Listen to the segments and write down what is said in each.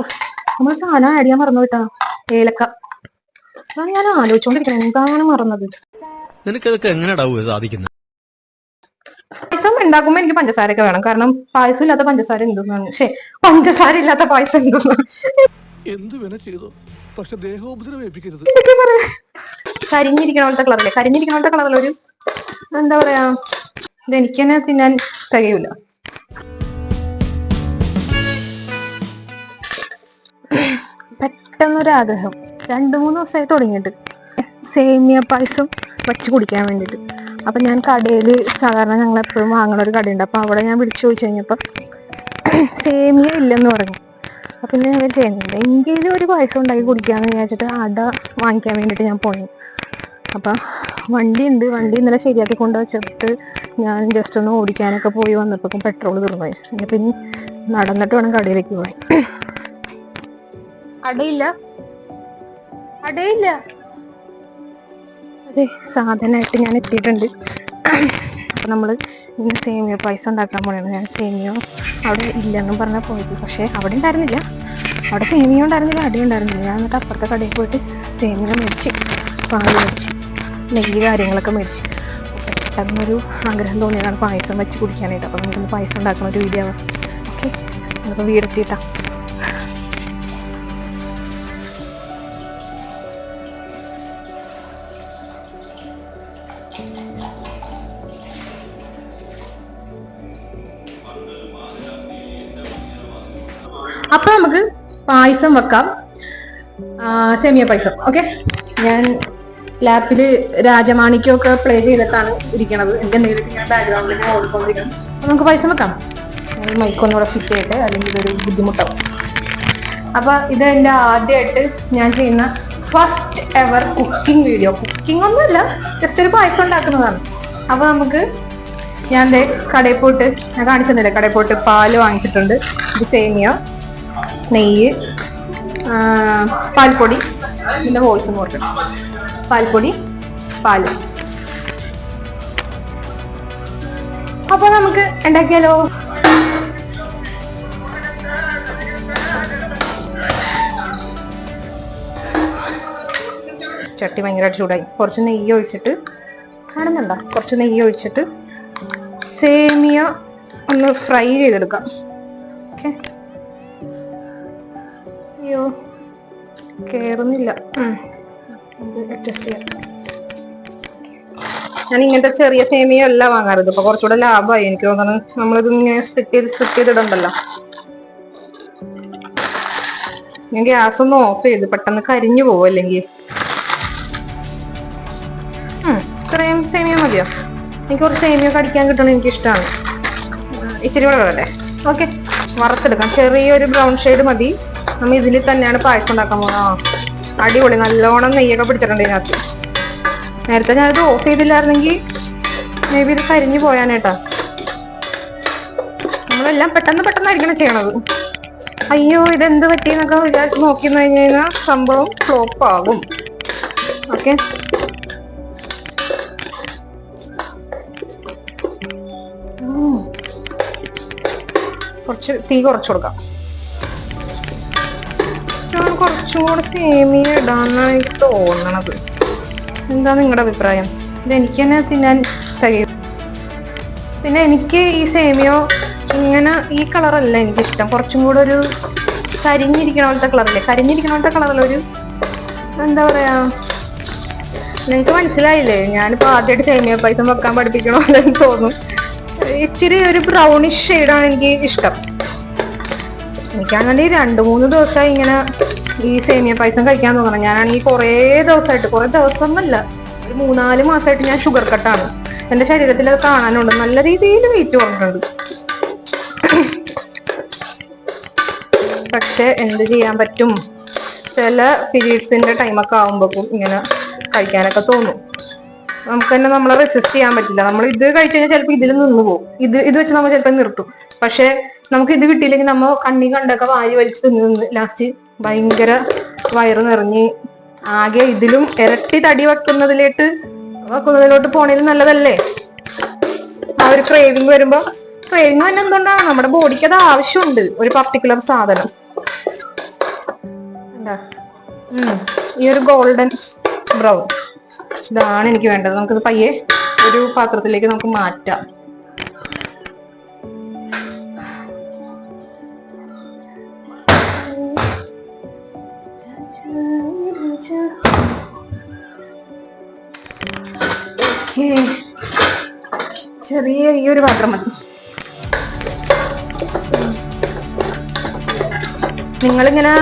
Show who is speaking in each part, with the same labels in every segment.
Speaker 1: നമ്മൾ സാധനം ആഡ് ചെയ്യാൻ മറന്നു കേട്ടാ. ഏലക്ക. അതാണ് ഞാൻ ആലോചിച്ചോണ്ടിരിക്കുന്നത് എന്താണ് മറന്നത്?
Speaker 2: നിനക്കതൊക്കെ സാധിക്കുന്നത്
Speaker 1: പായസം ഉണ്ടാക്കുമ്പോ എനിക്ക് പഞ്ചസാര ഒക്കെ വേണം. കാരണം പായസം ഇല്ലാത്ത പഞ്ചസാര എന്തെന്നാണ്? പക്ഷേ പഞ്ചസാര ഇല്ലാത്ത പായസം എന്തെന്നാണ്?
Speaker 3: എന്തു വേണ ചെയ്തു? പക്ഷെ ദേഹോപദ്രവം ഏൽപ്പിക്കരുത്.
Speaker 1: ഇതൊക്കെ പറയാ? കരിഞ്ഞിരിക്കണ പോലത്തെ കളറല്ലേ കരിഞ്ഞിരിക്കണ പോലത്തെ കളറിലൊരു എന്താ പറയാ ഇത് എനിക്ക് തന്നെ തിന്നാൻ തികയൂല. പെട്ടെന്നൊരു ആഗ്രഹം രണ്ടു മൂന്ന് ദിവസമായി തുടങ്ങിയിട്ട്. സേമിയ പായസം വച്ച് കുടിക്കാൻ വേണ്ടിയിട്ട്. അപ്പം ഞാൻ കടയിൽ സാധാരണ ഞങ്ങൾ എപ്പോഴും വാങ്ങുന്ന ഒരു കടയുണ്ട്. അപ്പോൾ അവിടെ ഞാൻ വിളിച്ചു ചോദിച്ചു കഴിഞ്ഞപ്പം സേമിയ ഇല്ലെന്ന് പറഞ്ഞു. അപ്പം ഞാൻ ചെയ്യുന്നില്ല എങ്കിലും ഒരു പായസം ഉണ്ടാക്കി കുടിക്കാമെന്ന് വിചാരിച്ചിട്ട് അട വാങ്ങിക്കാൻ വേണ്ടിയിട്ട് ഞാൻ പോയി. അപ്പം വണ്ടി ഉണ്ട് വണ്ടി ഇന്നലെ ശരിയാക്കി കൊണ്ട് വെച്ചിട്ട് ഞാൻ ജസ്റ്റ് ഒന്ന് ഓടിക്കാനൊക്കെ പോയി വന്നപ്പോൾ പെട്രോൾ തീർന്നു പോയി. പിന്നെ നടന്നിട്ട് വേണം കടയിലേക്ക് പോയി അടയില്ല. അടയില്ല. അതെ സാധനമായിട്ട് ഞാൻ എത്തിയിട്ടുണ്ട്. അപ്പം നമ്മൾ ഇന്ന് സേമിയ പൈസ ഉണ്ടാക്കാൻ പോകണം ഞാൻ സേമിയോ അവിടെ ഇല്ലെന്നും പറഞ്ഞാൽ പോയത്. പക്ഷെ അവിടെ ഉണ്ടായിരുന്നില്ല. അവിടെ സേമിയ ഉണ്ടായിരുന്നില്ല അടി ഉണ്ടായിരുന്നില്ല. ഞാൻ എന്നിട്ട് അപ്പുറത്തെ കടയിൽ പോയിട്ട് സേമിയ മേടിച്ച് പാൽ മേടിച്ച് നെയ്യ് കാര്യങ്ങളൊക്കെ മേടിച്ച്. പെട്ടെന്നൊരു ആഗ്രഹം തോന്നിയതാണ് പായസം വെച്ച് കുടിക്കാനായിട്ട്. അപ്പം നമുക്കൊന്ന് പായസം ഉണ്ടാക്കുന്ന ഒരു വീഡിയോ ഓക്കെ? നമുക്ക് വീടെത്തിയിട്ടാ നമുക്ക് പായസം വെക്കാം. സെമിയ പായസം. ഓക്കെ ഞാൻ ലാപ്പിൽ രാജമാണിക്കൊക്കെ പ്ലേ ചെയ്തിട്ടാണ് ഇരിക്കണത്. എനിക്ക് എന്തെങ്കിലും ഇങ്ങനെ ബാക്ക്ഗ്രൗണ്ടിൽ ഓടിക്കൊണ്ടിരിക്കണം. അപ്പൊ നമുക്ക് പായസം വെക്കാം. മൈക്കൊന്നുകൂടെ ഫിറ്റ് ചെയ്യട്ടെ അല്ലെങ്കിൽ ഒരു ബുദ്ധിമുട്ടാവും അപ്പൊ ഇത് എന്റെ ആദ്യമായിട്ട് ഞാൻ ചെയ്യുന്ന first ever cooking video cooking ഒന്നുമല്ല ജസ്റ്റ് ഒരു പായസം ഉണ്ടാക്കുന്നതാണ്. അപ്പൊ നമുക്ക് ഞാൻ കടയിൽ പോയിട്ട് ഞാൻ കാണിച്ചിരുന്നില്ല കടയിൽ പോയിട്ട് പാൽ വാങ്ങിച്ചിട്ടുണ്ട്. ഇത് സേമിയ. നെയ്യ് പാൽപ്പൊടി പിന്നെ വോയിസ് കൊടുക്കണം പാൽപ്പൊടി പാൽ. അപ്പൊ നമുക്ക് ഉണ്ടാക്കിയാലോ ചട്ടി ഭയങ്കരമായിട്ട് ചൂടായി. കുറച്ച് നെയ്യ് ഒഴിച്ചിട്ട് കാണുന്നുണ്ടോ? കുറച്ച് നെയ്യ് ഒഴിച്ചിട്ട് സേമിയ ഒന്ന് ഫ്രൈ ചെയ്തെടുക്കാം. ഓക്കെ? അയ്യോ കേറുന്നില്ല. ഞാൻ ഇങ്ങനത്തെ ചെറിയ സേമിയ അല്ല വാങ്ങാറുണ്ട് ഇപ്പൊ കുറച്ചുകൂടെ ലാഭമായി. എനിക്ക് തോന്നുന്നു നമ്മളിത് ഇങ്ങനെ സ്പ്ലിറ്റ് ചെയ്ത് സ്പ്ലിറ്റ് ചെയ്തിടണ്ടല്ലോ. ഞാൻ ഗ്യാസ് ഒന്ന് ഓഫ് ചെയ്ത് പെട്ടെന്ന് കരിഞ്ഞു പോവും അല്ലെങ്കിൽ. ഇത്രയും സേമിയ മതിയോ? എനിക്ക് കുറച്ച് സേമിയ കടിക്കാൻ കിട്ടണം എനിക്ക് ഇഷ്ടമാണ് ഇച്ചിരി കൂടെ വേണ്ടേ ഓക്കെ വറുത്തെടുക്കാം. ചെറിയൊരു ബ്രൗൺ ഷെയ്ഡ് മതി. നമ്മ ഇതിൽ തന്നെയാണ് പായസം ഉണ്ടാക്കാൻ പോകുന്നത് അടിപൊളി. നല്ലോണം നെയ്യൊക്കെ പിടിച്ചിട്ടുണ്ട് ഇതിനകത്ത്. നേരത്തെ ഞാനത് ഓഫ് ചെയ്തില്ലായിരുന്നെങ്കിൽ മേ ബി ഇത് കരിഞ്ഞു പോയാനേട്ടാ നമ്മളെല്ലാം പെട്ടെന്ന് പെട്ടെന്നായിരിക്കണം ചെയ്യണത്. അയ്യോ ഇതെന്ത് പറ്റിയെന്നൊക്കെ വിചാരിച്ച് നോക്കി കഴിഞ്ഞു കഴിഞ്ഞാൽ സംഭവം ഫ്ലോപ്പ് ആകും. ഓക്കെ. കുറച്ച് തീ കുറച്ച് കൊടുക്കാം. കുറച്ചും കൂടെ സേമിയ ഇടാന്നായി തോന്നണത്. എന്താ നിങ്ങളുടെ അഭിപ്രായം? ഇത് എനിക്ക് തന്നെ തിന്നാൻ തികയും പിന്നെ എനിക്ക് ഈ സേമിയോ ഇങ്ങനെ ഈ കളറല്ല എനിക്കിഷ്ടം. കുറച്ചും കൂടെ ഒരു കരിഞ്ഞിരിക്കണ പോലത്തെ കളറില്ലേ? കരിഞ്ഞിരിക്കണ പോലത്തെ കളറിലൊരു എന്താ പറയാ? നിങ്ങക്ക് മനസ്സിലായില്ലേ? ഞാനിപ്പോ ആദ്യമായിട്ട് സേമിയ പൈസ വെക്കാൻ പഠിപ്പിക്കണോ എന്ന് തോന്നും. ഇച്ചിരി ഒരു ബ്രൗണിഷ് ഷെയ്ഡാണ് എനിക്ക് ഇഷ്ടം. എനിക്കാണെങ്കിൽ രണ്ട് മൂന്ന് ദിവസമായി ഇങ്ങനെ ഈ സേമിയ പായസം കഴിക്കാൻ തോന്നണം. ഞാനാണെങ്കിൽ കുറേ ദിവസമായിട്ട് കുറേ ദിവസം എന്നല്ല ഒരു മൂന്നാൽ മാസമായിട്ട് ഞാൻ ഷുഗർ കട്ടാണ് എന്റെ ശരീരത്തിൽ അത് കാണാനുണ്ട്. നല്ല രീതിയിൽ വെയിറ്റ് കുറഞ്ഞിട്ടുണ്ട്. പക്ഷെ എന്ത് ചെയ്യാൻ പറ്റും? ചില പീരീഡ്സിന്റെ ടൈമൊക്കെ ആകുമ്പോഴേക്കും ഇങ്ങനെ കഴിക്കാനൊക്കെ തോന്നും. നമുക്ക് തന്നെ നമ്മളെ റെസിസ്റ്റ് ചെയ്യാൻ പറ്റില്ല. നമ്മൾ ഇത് കഴിച്ചു കഴിഞ്ഞാൽ ചിലപ്പോൾ ഇതിൽ നിന്ന് പോകും. ഇത് ഇത് വെച്ച് നമ്മൾ ചിലപ്പോൾ നിർത്തും. പക്ഷെ നമുക്ക് ഇത് കിട്ടിയില്ലെങ്കിൽ നമ്മൾ കണ്ണി കണ്ടൊക്കെ വായി വലിച്ച് നിന്ന് ലാസ്റ്റ് ഭയങ്കര വയറ് നിറഞ്ഞ് ആകെ ഇതിലും ഇരട്ടി തടി വെക്കുന്നതിലേട്ട് വെക്കുന്നതിലോട്ട് പോണേലും നല്ലതല്ലേ? ആ ഒരു ക്രേവിങ് വരുമ്പോ ക്രേവിങ് തന്നെ എന്തുകൊണ്ടാണ്? നമ്മുടെ ബോഡിക്ക് അത് ആവശ്യമുണ്ട് ഒരു പർട്ടിക്കുലർ സാധനം. എന്താ. ഈ ഒരു ഗോൾഡൻ ബ്രൗൺ ഇതാണ് എനിക്ക് വേണ്ടത്. നമുക്കിത് പയ്യെ ഒരു പാത്രത്തിലേക്ക് നമുക്ക് മാറ്റാം. ചെറിയ ഈ ഒരു പാത്രം മതി. നിങ്ങളിങ്ങനെ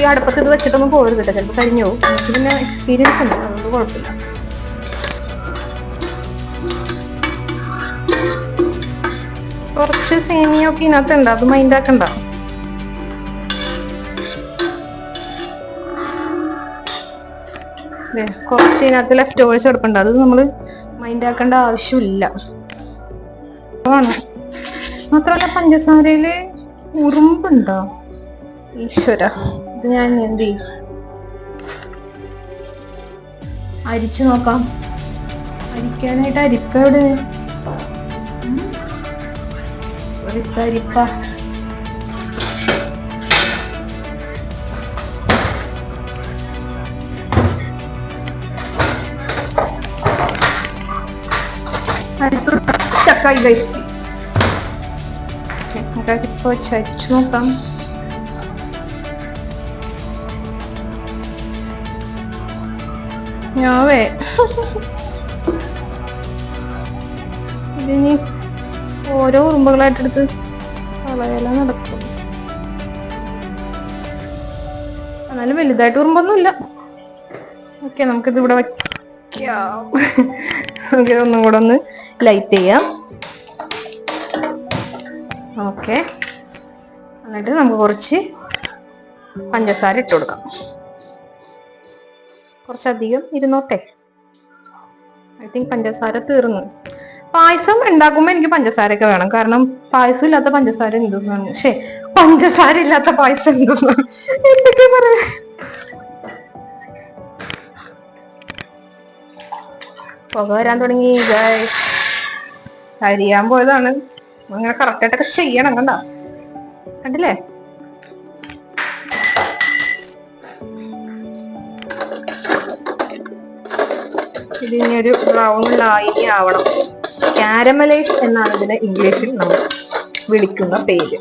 Speaker 1: ഈ അടുപ്പത്ത് ഇത് വെച്ചിട്ടൊന്നും പോകരുത് കേട്ടോ. ചിലപ്പോൾ കഴിഞ്ഞു പോകും. എനിക്ക് പിന്നെ എക്സ്പീരിയൻസ് ഉണ്ട്. അതുകൊണ്ട് കുഴപ്പമില്ല. കുറച്ച് സേമിയൊക്കെ ഇതിനകത്ത് ഉണ്ട്. അത് മൈൻഡ് കുറച്ച് ഇതിനകത്ത് ലെഫ്റ്റ് ഓവേഴ്സ് എടുക്കണ്ട അത് നമ്മൾ മൈൻഡ് ആക്കേണ്ട ആവശ്യമില്ല. ആണ് മാത്രമല്ല പഞ്ചസാരയിൽ ഉറുമ്പുണ്ടോ? ഈശ്വര. ഇത് ഞാൻ എന്ത് ചെയ്യും? അരിച്ചു നോക്കാം. അരിക്കാനായിട്ട് അരിപ്പ എവിടെ? അരിപ്പ അരിപ്പ. സ്റ്റക്കായി ഗൈസ് നമുക്ക് അരിപ്പ വെച്ച് там. ഞാവേ ഇതിനി ഓരോ ഉറുമ്പുകളായിട്ടെടുത്ത് കളയല നടക്കും. എന്നാലും വലുതായിട്ട് ഉറുമ്പൊന്നുമില്ല ഓക്കെ നമുക്കിത് ഇവിടെ വയ്ക്കാം നമുക്ക് ഒന്നും കൂടെ ഒന്ന് ലൈറ്റ് ചെയ്യാം. ഓക്കെ. എന്നിട്ട് നമുക്ക് കുറച്ച് പഞ്ചസാര ഇട്ട് കൊടുക്കാം. കുറച്ചധികം ഇരുന്നോട്ടെ. ഐ തിങ്ക് പഞ്ചസാര തീർന്നു. പായസം ഉണ്ടാക്കുമ്പോ എനിക്ക് പഞ്ചസാരയൊക്കെ വേണം. കാരണം പായസം ഇല്ലാത്ത പഞ്ചസാര എന്തെന്നാണ്? പക്ഷേ പഞ്ചസാര ഇല്ലാത്ത പായസം എന്തെന്നാണ്? എന്തൊക്കെ പറയാ? പുക വരാൻ തുടങ്ങി. അരിയാൻ പോയതാണ്. അങ്ങനെ കറക്റ്റ് ആയിട്ടൊക്കെ ചെയ്യണം കണ്ട? കണ്ടില്ലേ? ഇതിനി ഒരു ബ്രൗൺ ലൈനി ആവണം. കാരമലൈസ് എന്നാണ് ഇതിനെ ഇംഗ്ലീഷിൽ നമ്മൾ വിളിക്കുന്ന പേര്.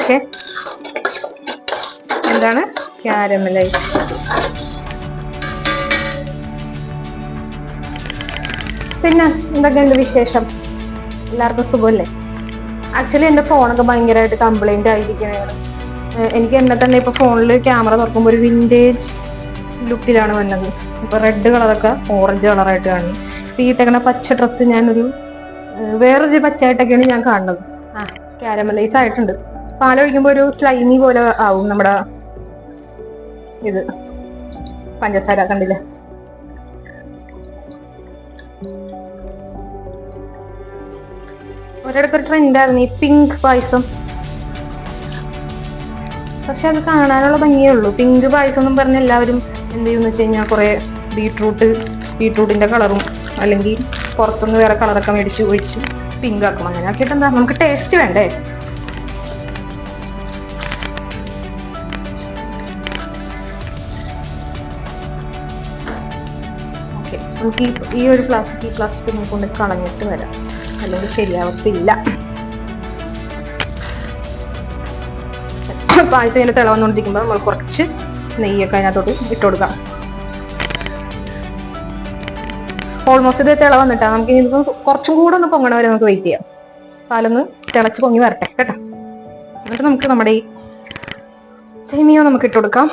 Speaker 1: ഓക്കെ എന്താണ്? കാരമലൈസ് പിന്നെ എന്തൊക്കെയുണ്ട് വിശേഷം? എല്ലാവർക്കും സുഖമല്ലേ? ആക്ച്വലി എന്റെ ഫോണൊക്കെ ഭയങ്കരമായിട്ട് കംപ്ലൈന്റ് ആയിരിക്കുകയാണ് എനിക്ക് എന്നെ തന്നെ ഇപ്പൊ ഫോണിൽ ക്യാമറ തുറക്കുമ്പോൾ ഒരു വിന്റേജ് ലുക്കിലാണ് വന്നത്. ഇപ്പൊ റെഡ് കളറൊക്കെ ഓറഞ്ച് കളറായിട്ട് കാണുന്നു. ഇപ്പൊ ഈ ഇട്ടേക്കണ പച്ച ഡ്രസ്സ് ഞാനൊരു വേറൊരു പച്ചയായിട്ടൊക്കെയാണ് ഞാൻ കാണുന്നത്. ആ കാരമലൈസ് ആയിട്ടുണ്ട്. പാലൊഴിക്കുമ്പോൾ ഒരു സ്ലൈമി പോലെ ആവും നമ്മുടെ ഇത്. പഞ്ചസാര കണ്ടില്ലേ? ഒരിടയ്ക്ക് ഒരു ട്രെൻഡായിരുന്നു ഈ പിങ്ക് പായസം. പക്ഷെ അത് കാണാനുള്ള ഭംഗിയേ ഉള്ളൂ. പിങ്ക് പായസം എന്നും പറഞ്ഞ് എല്ലാവരും എന്ത് ചെയ്യുമെന്ന് വെച്ച് കഴിഞ്ഞാൽ കുറെ ബീട്രൂട്ട് ബീട്രൂട്ടിന്റെ കളറും അല്ലെങ്കിൽ പുറത്തുനിന്ന് വേറെ കളറൊക്കെ മേടിച്ച് ഒഴിച്ച് പിങ്ക് ആക്കും. അങ്ങനെ ആക്കിയിട്ട് എന്താ നമുക്ക് ടേസ്റ്റ് വേണ്ടേ? നമുക്ക് ഈ ഒരു പ്ലാസ്റ്റിക് ഈ പ്ലാസ്റ്റിക് നമുക്ക് കളഞ്ഞിട്ട് വരാം. അല്ലെങ്കിൽ ശരിയാവത്തില്ല. പായസം ഇങ്ങനെ തിളവന്നുകൊണ്ടിരിക്കുമ്പോൾ നമ്മൾ കുറച്ച് നെയ്യൊക്കെ അതിനകത്തോട്ട് ഇട്ട് കൊടുക്കാം. ഓൾമോസ്റ്റ് ഇത് തിള വന്നിട്ടാ നമുക്ക് ഇനി കുറച്ചും കൂടെ ഒന്ന് പൊങ്ങണ വരെ നമുക്ക് വെയിറ്റ് ചെയ്യാം. പാലൊന്ന് തിളച്ച് പൊങ്ങി വരട്ടെ കേട്ടോ. എന്നിട്ട് നമുക്ക് നമ്മുടെ ഈ സേമിയ നമുക്ക് ഇട്ട് കൊടുക്കാം.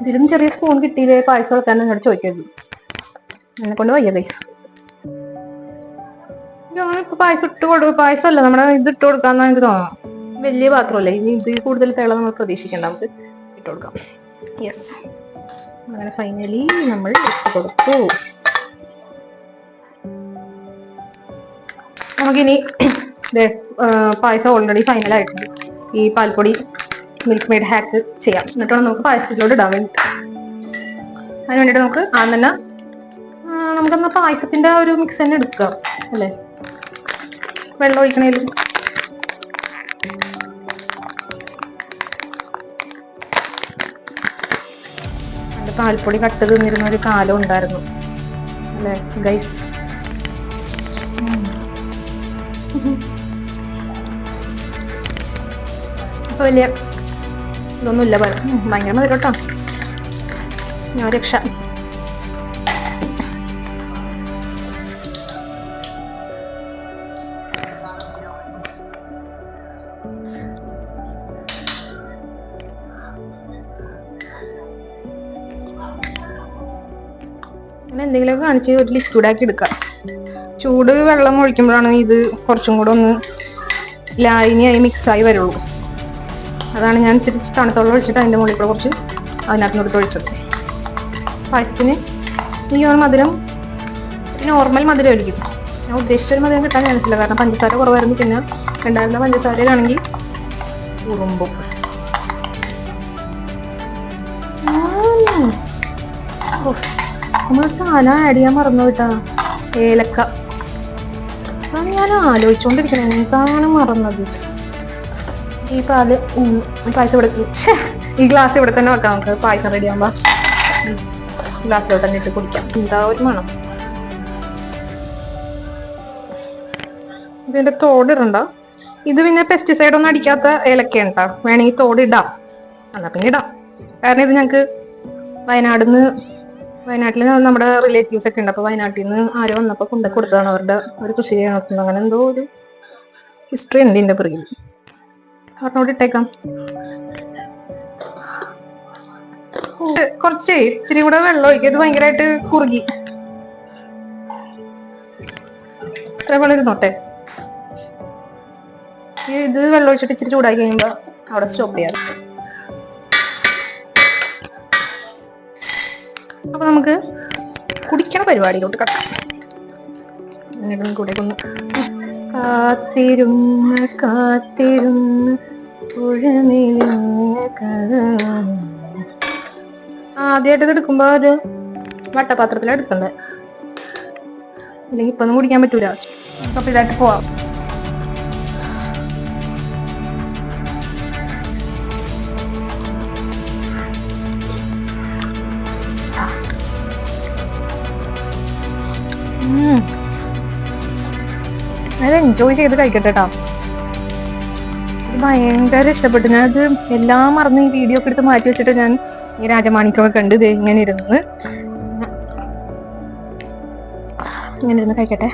Speaker 1: ഇതിലും ചെറിയ സ്പൂൺ കിട്ടിയില്ലേ? പായസം വെക്കാൻ എന്നോട് ചോദിക്കരുത് എന്നെ കൊണ്ട് വയ്യ പൈസ പായസം ഇട്ട് കൊടുക്കും പായസമല്ല നമ്മുടെ ഇത് ഇട്ട് കൊടുക്കാന്നാണ് എനിക്ക് തോന്നുന്നത്. വലിയ പാത്രമല്ലേ? ഇനി ഇത് കൂടുതൽ തിള നമ്മൾ പ്രതീക്ഷിക്കണ്ട. നമുക്ക് ഇട്ട് കൊടുക്കാം. യെസ് അങ്ങനെ ഫൈനലി നമ്മൾ ഇട്ട് കൊടുത്തു. നമുക്കിനി പായസം ഓൾറെഡി ഫൈനലായിട്ടുണ്ട് ഈ പാൽപ്പൊടി മിൽക്ക് മെയ്ഡ് ഹാക്ക് ചെയ്യാം. എന്നിട്ട് വേണം നമുക്ക് പായസത്തിലോട്ട് ഇടാൻ വേണ്ടിയിട്ട് അതിന് വേണ്ടിയിട്ട് നമുക്ക് ആദ്യം തന്നെ നമുക്കെന്നാ പായസത്തിന്റെ ഒരു മിക്സ് തന്നെ എടുക്കാം അല്ലേ? വെള്ളം ഒഴിക്കണേൽ പാൽപ്പൊടി കട്ട് തിന്നിരുന്ന ഒരു കാലം ഉണ്ടായിരുന്നു അല്ലേ ഗൈസ് അപ്പൊ വലിയ ഇതൊന്നുമില്ല ഭയങ്കര മതി കേട്ടോ. ഞാൻ രക്ഷ. എന്തെങ്കിലുമൊക്കെ കാണിച്ച് ഒരു ലിക്വിഡ് ആക്കി എടുക്കാം. ചൂട് വെള്ളം ഒഴിക്കുമ്പോഴാണ് ഇത് കുറച്ചും കൂടെ ഒന്ന് ലായനിയായി മിക്സായി വരുള്ളൂ. അതാണ് ഞാൻ തിരിച്ച് വെള്ളം ഒഴിച്ചിട്ട് അതിന്റെ മുകളിൽ കൂടെ കുറച്ച് അതിനകത്ത് എടുത്ത് ഒഴിച്ചത്. പായസത്തിന് ഈ ഒരു മധുരം നോർമൽ മധുരം ആയിരിക്കും ഞാൻ ഉദ്ദേശിച്ച ഒരു മധുരം കിട്ടാൻ ചാൻസില്ല കാരണം പഞ്ചസാര കുറവായിരുന്നു. പിന്നെ ഉണ്ടായിരുന്ന പഞ്ചസാരയിലാണെങ്കിൽ ഉറുമ്പും. നമ്മൾ സാധനം ആഡ് ചെയ്യാൻ മറന്നു കേട്ടാ. ഏലക്ക. അതാണ് ഞാൻ ആലോചിച്ചോണ്ടിരിക്കണേ. എന്താണ് മറന്നത്? ഈ പാൽ പായസം ഇവിടെ ഈ ഗ്ലാസ് ഇവിടെ തന്നെ വെക്കാം നമുക്ക്. പായസം റെഡി ആകുമ്പോ ഗ്ലാസ്സിലോട്ട് തന്നെ ഇട്ട് കുടിക്കാം. എന്താ ഒരു മണം. ഇതിന്റെ തോടിടണ്ട ഇത് പിന്നെ പെസ്റ്റിസൈഡ് ഒന്നും അടിക്കാത്ത ഏലക്കയാണ് കേട്ടോ വേണമെങ്കിൽ തോട് ഇടാം. എന്നാ പിന്നെ ഇടാം. കാരണം ഇത് ഞങ്ങക്ക് വയനാട് നിന്ന് വയനാട്ടിൽ നമ്മുടെ റിലേറ്റീവ്സ് ഒക്കെ ഉണ്ട്. അപ്പൊ വയനാട്ടിൽ നിന്ന് ആരോ വന്നപ്പോ കൊണ്ടു കൊടുത്തതാണ് അവരുടെ ഒരു കൃഷി ചെയ്യണത്തിന് അങ്ങനെ എന്തോ ഒരു ഹിസ്റ്ററി ഉണ്ട് ഇതിന്റെ പിറകിൽ പറഞ്ഞോട് ഇട്ടേക്കാം. കുറച്ചേ ഇച്ചിരി കൂടെ വെള്ളം ഒഴിക്കും. ഇത് ഭയങ്കരമായിട്ട് കുറുകി. ഇത്ര വെള്ളം ഇരുന്നോട്ടെ. ഇത് വെള്ളം ഒഴിച്ചിട്ട് ഇച്ചിരി ചൂടാക്കി കഴിയുമ്പോ അവിടെ സ്റ്റോപ്പ് ചെയ്യാം. അപ്പൊ നമുക്ക് കുടിക്കണ പരിപാടിയിലോട്ട് കടക്കാം. കൂടെ ഒന്ന് കാത്തിരുന്ന് കാത്തിരുന്ന് ആദ്യമായിട്ട് ഇത് എടുക്കുമ്പോ ഒരു വട്ടപാത്രത്തിൽ എടുക്കണ്ടേ അല്ലെങ്കിൽ ഇപ്പൊ ഒന്നും കുടിക്കാൻ പറ്റൂല. അപ്പൊ ഇതായിട്ട് പോവാം. എൻജോയ് ചെയ്ത് കഴിക്കട്ടെ കേട്ടോ ഇത് ഭയങ്കര ഇഷ്ടപ്പെട്ടു. ഞാനത് എല്ലാം മറന്ന് ഈ വീഡിയോ ഒക്കെ എടുത്ത് മാറ്റി വെച്ചിട്ട് ഞാൻ ഈ രാജമാണിക്കൊക്കെ കണ്ട് ഇത് ഇങ്ങനെ ഇരുന്ന് ഇങ്ങനെ ഇരുന്ന് കഴിക്കട്ടെ.